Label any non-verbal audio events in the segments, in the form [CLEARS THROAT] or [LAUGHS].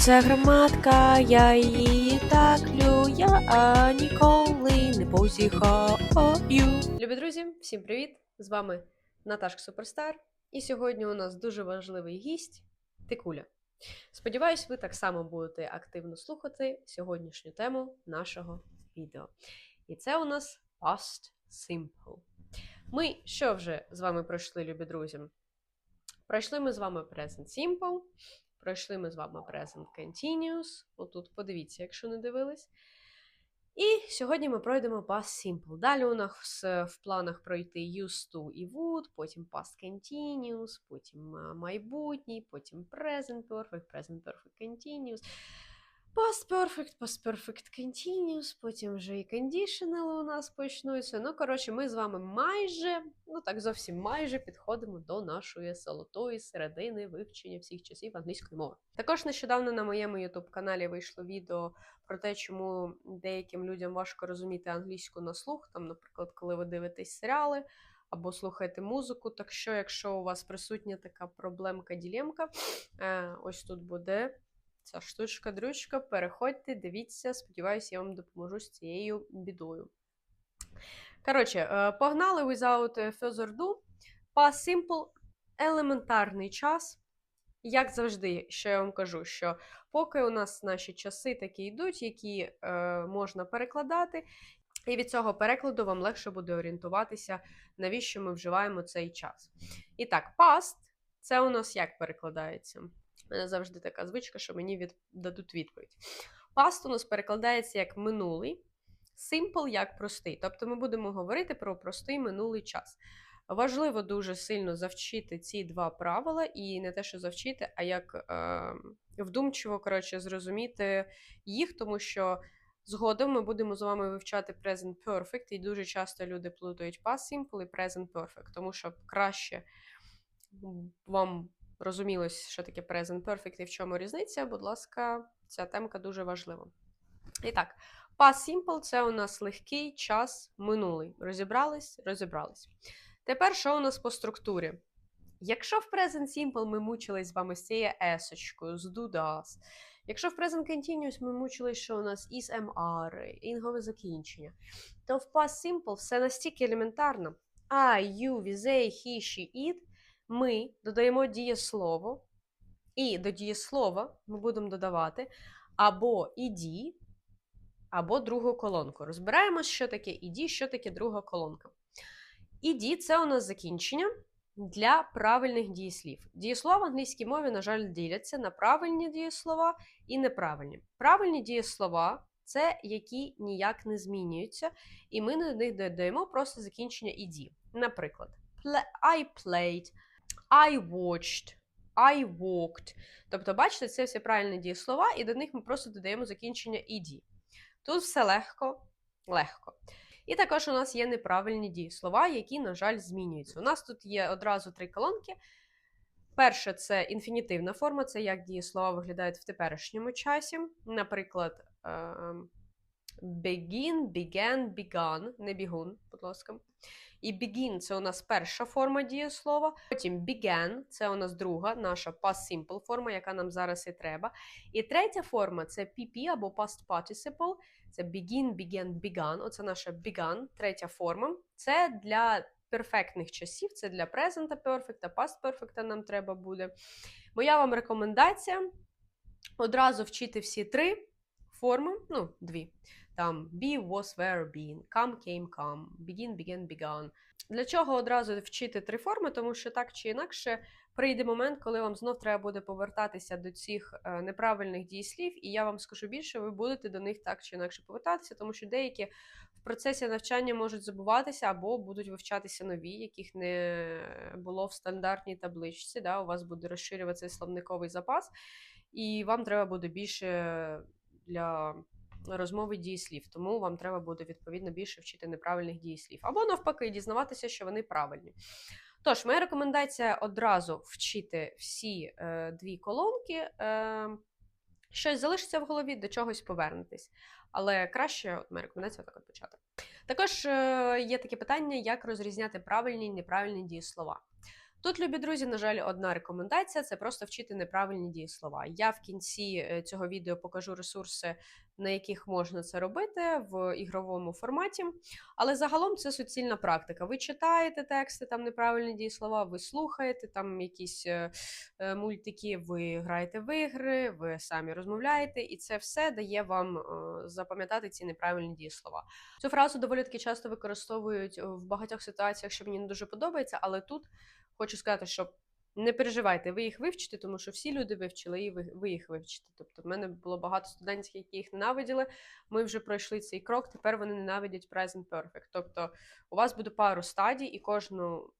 це граматка, я її так лю, я ніколи не позіхаю. Любі друзі, всім привіт! З вами Наташка Суперстар. І сьогодні у нас дуже важливий гість Тикуля. Сподіваюсь, ви так само будете активно слухати сьогоднішню тему нашого відео. І це у нас Past Simple. Ми що вже з вами пройшли, любі друзі? Пройшли ми з вами Present Simple, пройшли ми з вами Present Continuous. Отут подивіться, якщо не дивились. І сьогодні ми пройдемо Past Simple. Далі у нас в планах пройти used to і would, потім Past Continuous, потім майбутній, потім Present Perfect, Present Perfect Continuous. Past Perfect, Past Perfect Continuous, потім вже і Conditional у нас почнуться. Ну, коротше, ми з вами майже, ну так зовсім майже підходимо до нашої золотої середини вивчення всіх часів англійської мови. Також нещодавно на моєму youtube каналі вийшло відео про те, чому деяким людям важко розуміти англійську на слух. Там, наприклад, коли ви дивитесь серіали або слухаєте музику. Так що, якщо у вас присутня така проблемка-ділемка, е, ось тут буде ця штучка-дрючка. Переходьте, дивіться, сподіваюся, я вам допоможу з цією бідою. Коротше, е, погнали without further ado. Past simple елементарний час. Як завжди, що я вам кажу, що поки у нас наші часи такі йдуть, які е, можна перекладати, і від цього перекладу вам легше буде орієнтуватися, навіщо ми вживаємо цей час. І так, past це у нас як перекладається? У мене завжди така звичка, що мені від... дадуть відповідь. Past у нас перекладається як минулий, simple як простий. Тобто ми будемо говорити про простий минулий час. Важливо дуже сильно завчити ці два правила, і не те, що завчити, а як е, вдумчиво коротше, зрозуміти їх, тому що згодом ми будемо з вами вивчати Present Perfect, і дуже часто люди плутають Past Simple і Present Perfect, тому що краще вам розумілось, що таке Present Perfect і в чому різниця, будь ласка, ця темка дуже важлива. І так, Past Simple це у нас легкий час минулий. Розібрались? Розібрались. Тепер що у нас по структурі? Якщо в Present Simple ми мучились з вами з цією есочкою, з do якщо в Present Continuous ми мучились, що у нас із MR, інгове закінчення, то в Past Simple все настільки елементарно. I, you, we, they, he, she, it, ми додаємо дієслово, і до дієслова ми будемо додавати або іді, або другу колонку. Розбираємось, що таке іді, що таке друга колонка. Іді це у нас закінчення для правильних дієслів. Дієслова в англійській мові, на жаль, діляться на правильні дієслова і неправильні. Правильні дієслова це які ніяк не змінюються, і ми на них додаємо просто закінчення іді. Наприклад, I played, I watched, I walked. Тобто, бачите, це всі правильні дієслова, і до них ми просто додаємо закінчення іді. Тут все легко, легко. І також у нас є неправильні дієслова, які, на жаль, змінюються. У нас тут є одразу три колонки. Перше, це інфінітивна форма, це як дієслова виглядають в теперішньому часі. Наприклад, begin, began, begun, не бігун, будь ласка. І begin це у нас перша форма дієслова. Потім began це у нас друга, наша past simple форма, яка нам зараз і треба. І третя форма це PP або past participle. Це begin, began, begun. Оце наша begun, третя форма. Це для перфектних часів, це для present perfect, past perfect нам треба буде. Моя вам рекомендація одразу вчити всі три форми, ну, дві. Там be, was, were, been, come, came, come, begin, began, begun. Для чого одразу вчити три форми? Тому що так чи інакше прийде момент, коли вам знов треба буде повертатися до цих е, неправильних дієслів, і я вам скажу більше, ви будете до них так чи інакше повертатися, тому що деякі в процесі навчання можуть забуватися або будуть вивчатися нові, яких не було в стандартній табличці. Да? У вас буде розширюватися словниковий запас, і вам треба буде більше для розмови дієслів, тому вам треба буде відповідно більше вчити неправильних дієслів. Або навпаки, дізнаватися, що вони правильні. Тож, моя рекомендація одразу вчити всі е, дві колонки. Е, Щось залишиться в голові, до чогось повернетесь. Але краще, от моя рекомендація так от почати. Також е, є таке питання, як розрізняти правильні і неправильні дієслова. Тут, любі друзі, на жаль, одна рекомендація це просто вчити неправильні дієслова. Я в кінці е, цього відео покажу ресурси, на яких можна це робити в ігровому форматі. Але загалом це суцільна практика. Ви читаєте тексти, там неправильні дієслова, ви слухаєте там якісь е, е, мультики, ви граєте в ігри, ви самі розмовляєте, і це все дає вам е, запам'ятати ці неправильні дієслова. Цю фразу доволі таки часто використовують в багатьох ситуаціях, що мені не дуже подобається, але тут хочу сказати, що не переживайте, ви їх вивчите, тому що всі люди вивчили, і ви, їх вивчите. Тобто, в мене було багато студентів, які їх ненавиділи. Ми вже пройшли цей крок, тепер вони ненавидять Present Perfect. Тобто, у вас буде пару стадій, і кожну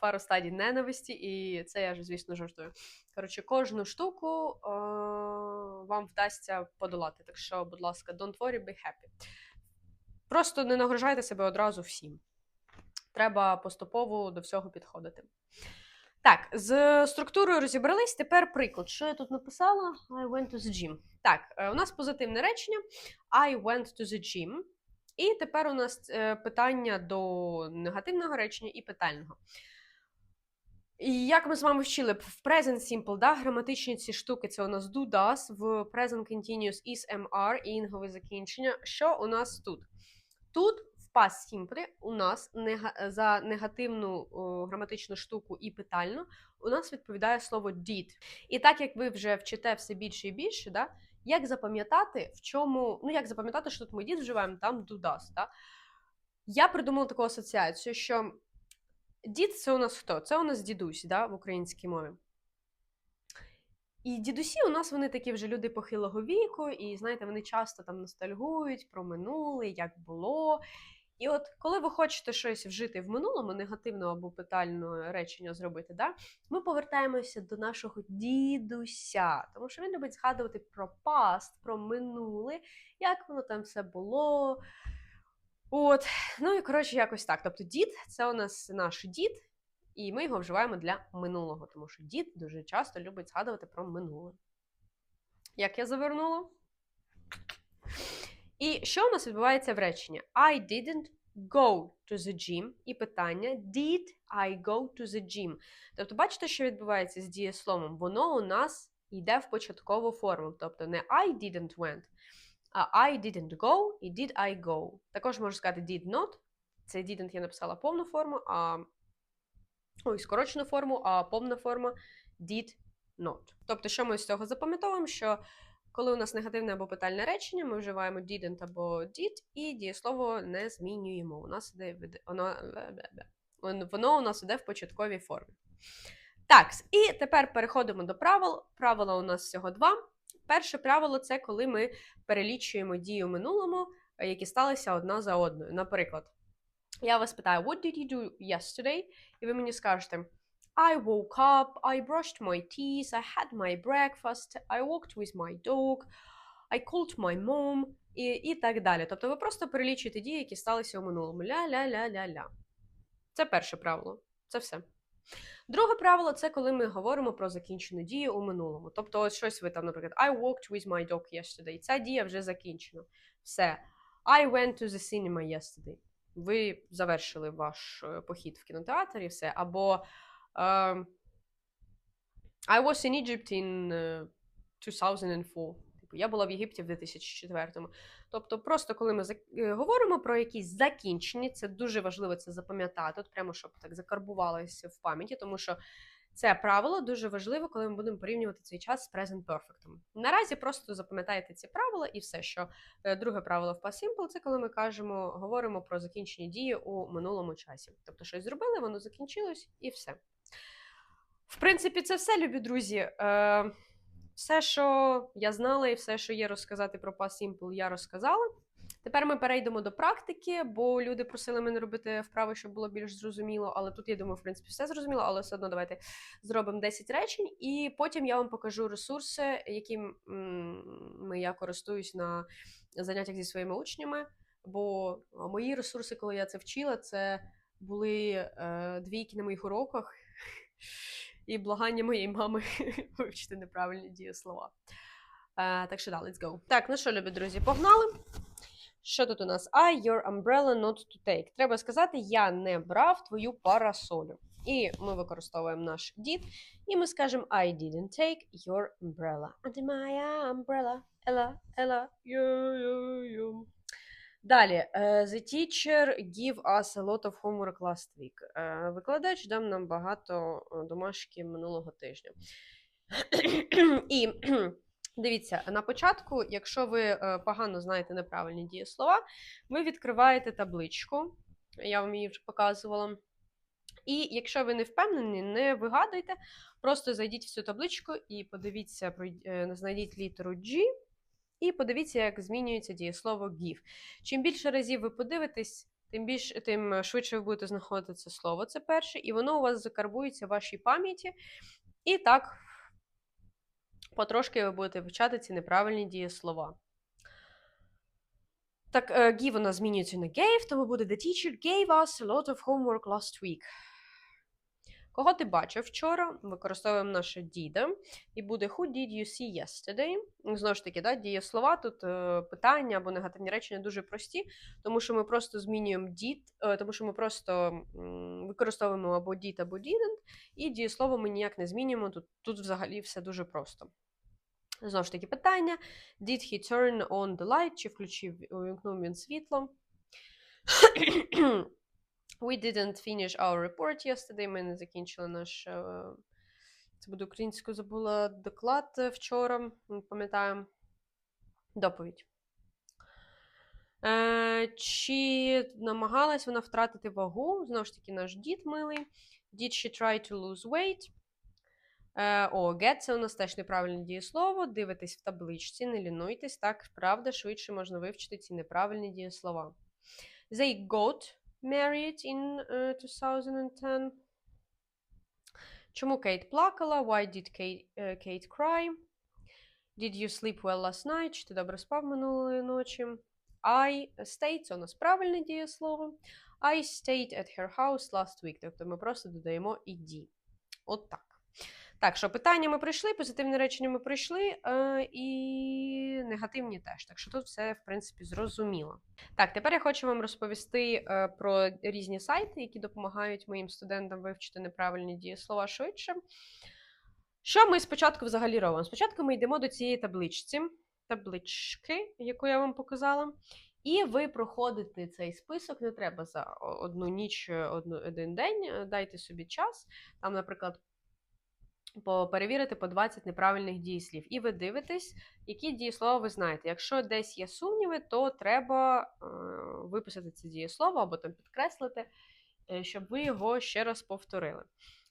пару стадій ненависті, і це я ж, звісно, жартую. Коротше, кожну штуку е- вам вдасться подолати. Так що, будь ласка, don't worry, be happy. Просто не нагружайте себе одразу всім. Треба поступово до всього підходити. Так, з структурою розібрались. Тепер приклад. Що я тут написала? I went to the gym. Так, е, у нас позитивне речення. I went to the gym. І тепер у нас е, питання до негативного речення і питального. І як ми з вами вчили в Present Simple, да, граматичні ці штуки, це у нас do, does, в Present Continuous is, MR і інгове закінчення. Що у нас тут? Тут в Past у нас за негативну граматичну штуку і питальну у нас відповідає слово did. І так як ви вже вчите все більше і більше, да, як запам'ятати, в чому, ну як запам'ятати, що тут ми did вживаємо, там do, does, да? Я придумала таку асоціацію, що дід це у нас хто? Це у нас дідусь да, в українській мові. І дідусі у нас вони такі вже люди похилого віку, і знаєте, вони часто там ностальгують про минуле, як було. І от коли ви хочете щось вжити в минулому, негативне або питальне речення зробити, да, ми повертаємося до нашого дідуся, тому що він любить згадувати про past, про минуле, як воно там все було. От, ну і коротше, якось так. Тобто, дід це у нас наш дід, і ми його вживаємо для минулого, тому що дід дуже часто любить згадувати про минуле. Як я завернула? І що у нас відбувається в реченні? I didn't go to the gym. І питання Did I go to the gym? Тобто, бачите, що відбувається з дієсловом? Воно у нас йде в початкову форму. Тобто не I didn't went, а I didn't go і did I go. Також можу сказати did not. Це didn't я написала повну форму, а ой, скорочену форму, а повна форма did not. Тобто, що ми з цього запам'ятовуємо? Що коли у нас негативне або питальне речення, ми вживаємо didn't або did, і дієслово не змінюємо. У нас іде воно, воно- у нас іде в початковій формі. Так, і тепер переходимо до правил. Правила у нас всього два. Перше правило це коли ми перелічуємо дії у минулому, е, які сталися одна за одною. Наприклад, я вас питаю, what did you do yesterday? І ви мені скажете, I woke up, I brushed my teeth, I had my breakfast, I walked with my dog, I called my mom і, і так далі. Тобто ви просто перелічуєте дії, які сталися у минулому. Ля-ля-ля-ля-ля. Це перше правило. Це все. Друге правило це коли ми говоримо про закінчену дію у минулому. Тобто, ось щось ви там, наприклад, I walked with my dog yesterday. Ця дія вже закінчена. Все. I went to the cinema yesterday. Ви завершили ваш е, похід в кінотеатр і все. Або ем, I was in Egypt in е, 2004. Типу, я була в Єгипті в 2004. Тобто, просто коли ми е, говоримо про якісь закінчення, це дуже важливо це запам'ятати, от прямо щоб так закарбувалося в пам'яті, тому що це правило дуже важливо, коли ми будемо порівнювати цей час з Present Perfect. Наразі просто запам'ятайте ці правила і все, що е, друге правило в Past Simple – це коли ми кажемо, говоримо про закінчення дії у минулому часі. Тобто щось зробили, воно закінчилось і все. В принципі, це все, любі друзі. Е, все, що я знала, і все, що є розказати про Past Simple, я розказала. Тепер ми перейдемо до практики, бо люди просили мене робити вправи, щоб було більш зрозуміло. Але тут, я думаю, в принципі, все зрозуміло, але все одно давайте зробимо 10 речень, і потім я вам покажу ресурси, яким м, я користуюсь на заняттях зі своїми учнями. Бо мої ресурси, коли я це вчила, це були е, двійки на моїх уроках і благання моєї мами [LAUGHS] вивчити неправильні дієслова. Е, так що да, let's go. Так, ну що, любі друзі, погнали. Що тут у нас? I your umbrella not to take. Треба сказати, я не брав твою парасолю. І ми використовуємо наш did, і ми скажемо I didn't take your umbrella. Under my umbrella. Ella, Ella, you, you, you. Далі, е, the teacher give us a lot of homework last week. Е, Викладач дав нам багато домашки минулого тижня. [CLEARS THROAT] І [CLEARS THROAT] дивіться, на початку, якщо ви е, погано знаєте неправильні дієслова, ви відкриваєте табличку. Я вам її вже показувала. І якщо ви не впевнені, не вигадуйте, просто зайдіть в цю табличку і подивіться, е, знайдіть літеру G, і подивіться, як змінюється дієслово give. Чим більше разів ви подивитесь, тим більш тим швидше ви будете знаходити це слово. Це перше, і воно у вас закарбується в вашій пам'яті. І так, потрошки ви будете вивчати ці неправильні дієслова. Так, е, give у нас змінюється на gave, тому буде The teacher gave us a lot of homework last week. Кого ти бачив вчора? Використовуємо наше did. І буде Who did you see yesterday? Знову ж таки, да, дієслова тут е, питання або негативні речення дуже прості, тому що ми просто змінюємо did, е, тому що ми просто використовуємо або did, або didn't, і дієслово ми ніяк не змінюємо. Тут, тут взагалі все дуже просто. Знову ж таки, питання: Did he turn on the light? Чи включив увімкнув він світло? We didn't finish our report yesterday. Ми не закінчили наш. Це буде українською забула доклад е, вчора. Пам'ятаємо доповідь. Е, чи намагалась вона втратити вагу? Знову ж таки, наш дід милий. Did she try to lose weight? Е, о, get це у нас теж неправильне дієслово. Дивитесь в табличці, не лінуйтесь. Так, правда, швидше можна вивчити ці неправильні дієслова. They got married in е, 2010. Чому Кейт плакала? Why did Kate, е, Kate cry? Did you sleep well last night? Чи ти добре спав минулої ночі? I stayed, це у нас правильне дієслово. I stayed at her house last week. Тобто ми просто додаємо ed. От так. Так, що питання ми пройшли, позитивні речення ми пройшли, е, і негативні теж. Так що тут все, в принципі, зрозуміло. Так, тепер я хочу вам розповісти е, про різні сайти, які допомагають моїм студентам вивчити неправильні дієслова швидше. Що ми спочатку взагалі робимо? Спочатку ми йдемо до цієї табличці, таблички, яку я вам показала. І ви проходите цей список, не треба за одну ніч, одну, один день, е, дайте собі час. Там, наприклад, перевірити по 20 неправильних дієслів. І ви дивитесь, які дієслова ви знаєте. Якщо десь є сумніви, то треба е, виписати це дієслово або там підкреслити, е, щоб ви його ще раз повторили.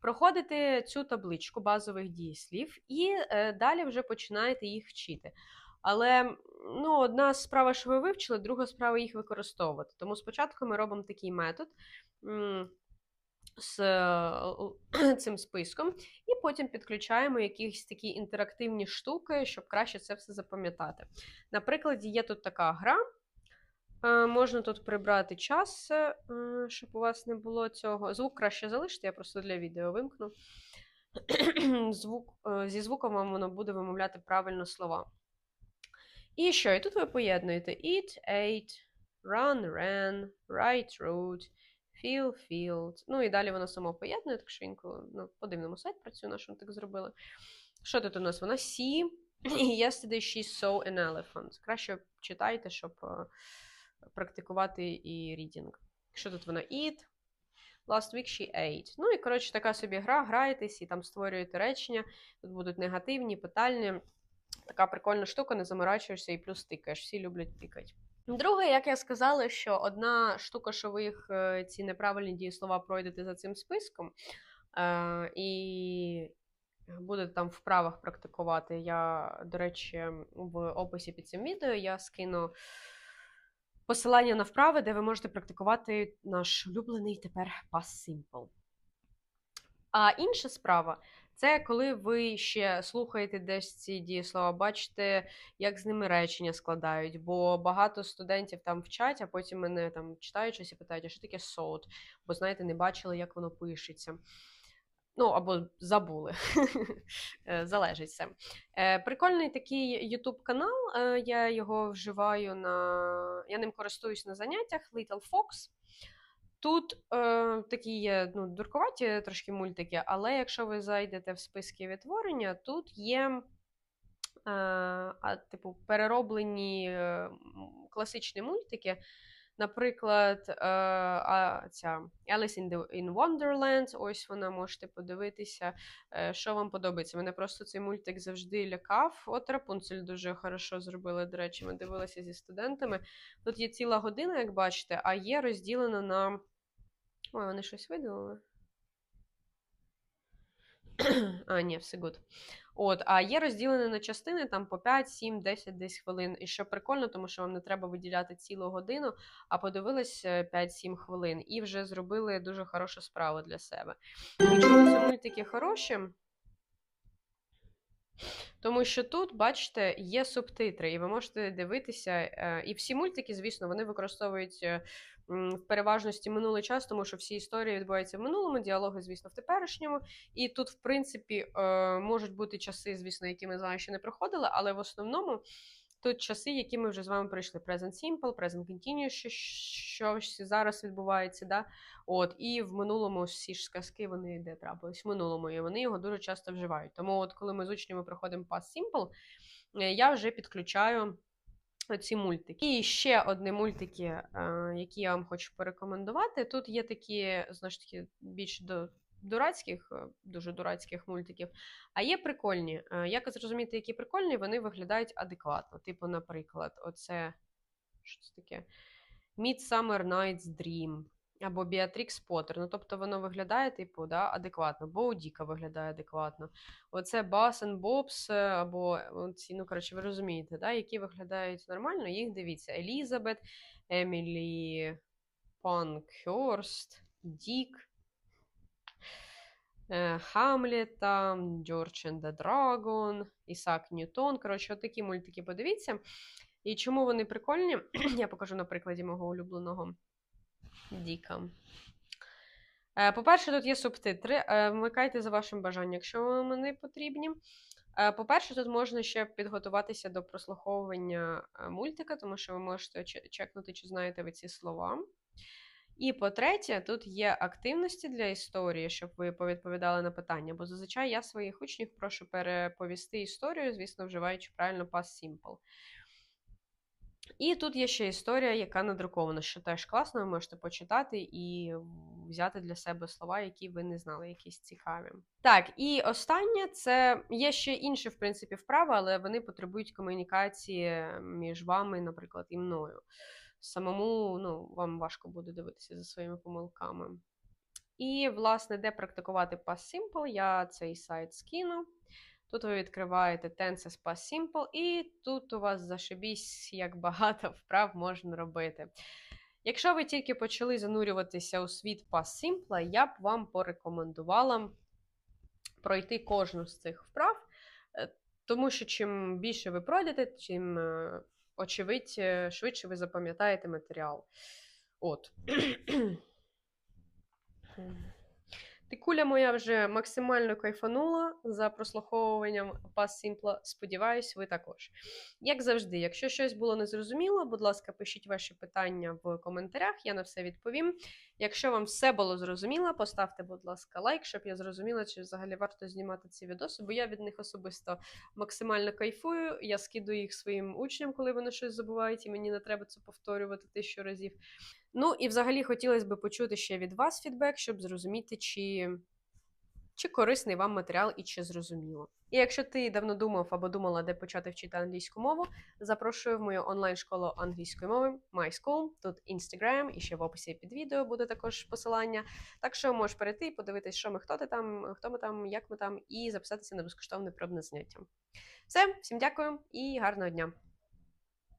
Проходите цю табличку базових дієслів і е, далі вже починаєте їх вчити. Але ну, одна справа, що ви вивчили, друга справа їх використовувати. Тому спочатку ми робимо такий метод. З [CLEARS THROAT] цим списком, і потім підключаємо якісь такі інтерактивні штуки, щоб краще це все запам'ятати. Наприклад, є тут така гра. Е, Можна тут прибрати час, е, щоб у вас не було цього. Звук краще залишити, я просто для відео вимкну. [CLEARS THROAT] Звук, е, зі звуком вам воно буде вимовляти правильно слова. І що? І тут ви поєднуєте eat, ate, run, ran, write, wrote, feel, filled. Ну і далі воно само поєднує, так що інколи ну, по дивному сайт працює, на ми так зробили. Що тут у нас? Вона see. [CLEARS THROAT] І yesterday she saw an elephant. Краще читайте, щоб е, практикувати і reading. Що тут вона eat? Last week she ate. Ну і, коротше, така собі гра, граєтесь і там створюєте речення. Тут будуть негативні, питальні. Така прикольна штука, не заморачуєшся і плюс тикаєш. Всі люблять тикати. Друге, як я сказала, що одна штука, що ви їх е, ці неправильні дієслова пройдете за цим списком, е, і будете там вправах практикувати. Я, до речі, в описі під цим відео я скину посилання на вправи, де ви можете практикувати наш улюблений тепер past simple. А інша справа це коли ви ще слухаєте десь ці дієслова, бачите, як з ними речення складають. Бо багато студентів там вчать, а потім мене там читають щось і питають, а що таке сот? Бо, знаєте, не бачили, як воно пишеться. Ну, або забули. [LAUGHS] Е, Залежить все. Е, Прикольний такий YouTube канал. е, Я його вживаю на. Я ним користуюсь на заняттях Little Fox. Тут е, такі є ну, дуркуваті трошки мультики, але якщо ви зайдете в списки відтворення, тут є е, а, типу, перероблені е, класичні мультики. Наприклад, е, а, ця Alice in, the, in Wonderland, ось вона можете подивитися, е, що вам подобається. Мене просто цей мультик завжди лякав. От Рапунцель дуже хорошо зробили, до речі, ми дивилися зі студентами. Тут є ціла година, як бачите, а є розділена на. Ой, вони щось видалили. А, [CLEARS THROAT] ні, все гуд. От, а є розділені на частини там по 5, 7, 10 десь хвилин. І що прикольно, тому що вам не треба виділяти цілу годину, а подивились е, 5-7 хвилин і вже зробили дуже хорошу справу для себе. І чому ці мультики хороші? Тому що тут, бачите, є субтитри, і ви можете дивитися. е, І всі мультики, звісно, вони використовують е, в переважності минулий час, тому що всі історії відбуваються в минулому, діалоги, звісно, в теперішньому. І тут, в принципі, е, можуть бути часи, звісно, які ми з вами ще не проходили, але в основному. Тут часи, які ми вже з вами пройшли: Present Simple, Present Continuous, що, що зараз відбувається. Да? От, І в минулому всі ж сказки вони де трапились в минулому, і вони його дуже часто вживають. Тому, от коли ми з учнями проходимо Past Simple, е, я вже підключаю ці мультики. І ще одні мультики, е, які я вам хочу порекомендувати. Тут є такі, знову ж таки, більш до. Дурацьких, е, дуже дурацьких мультиків, а є прикольні. Е, Як зрозуміти, які прикольні, вони виглядають адекватно. Типу, наприклад, оце що це таке? Midsummer Night's Dream або Beatrix Potter. Ну, тобто воно виглядає, типу, да, адекватно. Боудіка виглядає адекватно. Оце and Bobs, е, або ці, ну, коротше, ви розумієте, да, які виглядають нормально, їх дивіться. Елізабет, Емілі Панкхерст, Дік. е, George and the Dragon, Ісак Ньютон. Коротше, от такі мультики подивіться. І чому вони прикольні, [CLEARS THROAT] я покажу на прикладі мого улюбленого Діка. Е, По-перше, тут є субтитри. Е, Вмикайте за вашим бажанням, якщо вони потрібні. Е, По-перше, тут можна ще підготуватися до прослуховування мультика, тому що ви можете чекнути, чи знаєте ви ці слова. І по-третє, тут є активності для історії, щоб ви повідповідали на питання. Бо зазвичай я своїх учнів прошу переповісти історію, звісно, вживаючи правильно past simple. І тут є ще історія, яка надрукована, що теж класно, ви можете почитати і взяти для себе слова, які ви не знали, якісь цікаві. Так, і останнє це є ще інші, в принципі, вправи, але вони потребують комунікації між вами, наприклад, і мною. Самому ну, вам важко буде дивитися за своїми помилками. І, власне, де практикувати Past Simple, я цей сайт скину. Тут ви відкриваєте Tenses Past Simple, і тут у вас зашибісь, як багато [LAUGHS] вправ можна робити. Якщо ви тільки почали занурюватися у світ Past Simple, я б вам порекомендувала пройти кожну з цих вправ, е, тому що чим більше ви пройдете, чим, е, очевидь, е, швидше ви запам'ятаєте матеріал. От. [CLEARS THROAT] Тикуля моя вже максимально кайфанула за прослуховуванням Пас Simple. Сподіваюсь, ви також. Як завжди, якщо щось було незрозуміло, будь ласка, пишіть ваші питання в коментарях, я на все відповім. Якщо вам все було зрозуміло, поставте, будь ласка, лайк, щоб я зрозуміла, чи взагалі варто знімати ці відоси, бо я від них особисто максимально кайфую. Я скидую їх своїм учням, коли вони щось забувають, і мені не треба це повторювати тисячу разів. Ну і взагалі хотілося б почути ще від вас фідбек, щоб зрозуміти, чи, чи корисний вам матеріал і чи зрозуміло. І якщо ти давно думав або думала, де почати вчити англійську мову, запрошую в мою онлайн-школу англійської мови My School. Тут Instagram і ще в описі під відео буде також посилання. Так що можеш перейти і подивитись, що ми, хто ти там, хто ми там, як ми там, і записатися на безкоштовне пробне заняття. Все, всім дякую і гарного дня!